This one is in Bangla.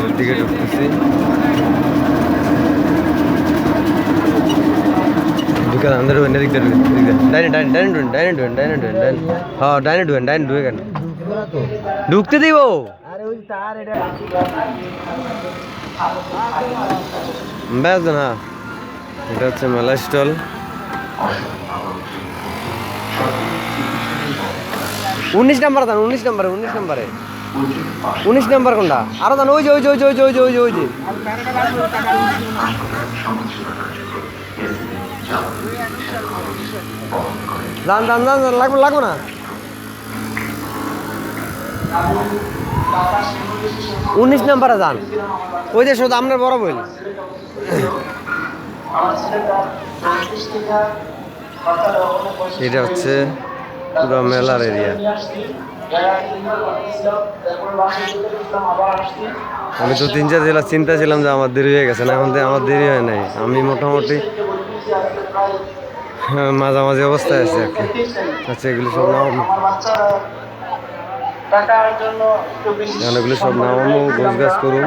মাঠের দিকে ঢুকতেছি। ঢুকে আমাদের ওখানে দিকটা ডাইনে ডাইনে ডাইনে ঢুকেন ডাইনে ঢুকেন ডাইনে ঢুকেন ডাইনে। হ্যাঁ ডাইনে ঢুকেন ডাইনে ঢুকেন। ঢুকতে দিব। ব্যাস না। এটা হচ্ছে মেলা স্টল। উনিশ নাম্বার দান উনিশ নাম্বারে উনিশ নাম্বারে। উনিশ নাম্বার কোনটা? আরও দান ওই যে ওই যে ওই যে ওই যে ওই যে ওই যে ওই যে। দান দান দান লাগবে লাগবে না? উনিশ নাম্বারে যান ওই যে, শুধু আপনার বড় বই। এটা হচ্ছে পুরো মেলার এরিয়া আমি তো তিন চার জেলা চিন্তা ছিলাম যে আমার দেরি হয়ে গেছে না এখন তো আমার দেরি হয় নাই। আমি মোটামুটি মাঝামাঝি অবস্থায় আছি আর কি। আচ্ছা এগুলো সব নাম এগুলো সব নামাবো গোছ গাছ করুন।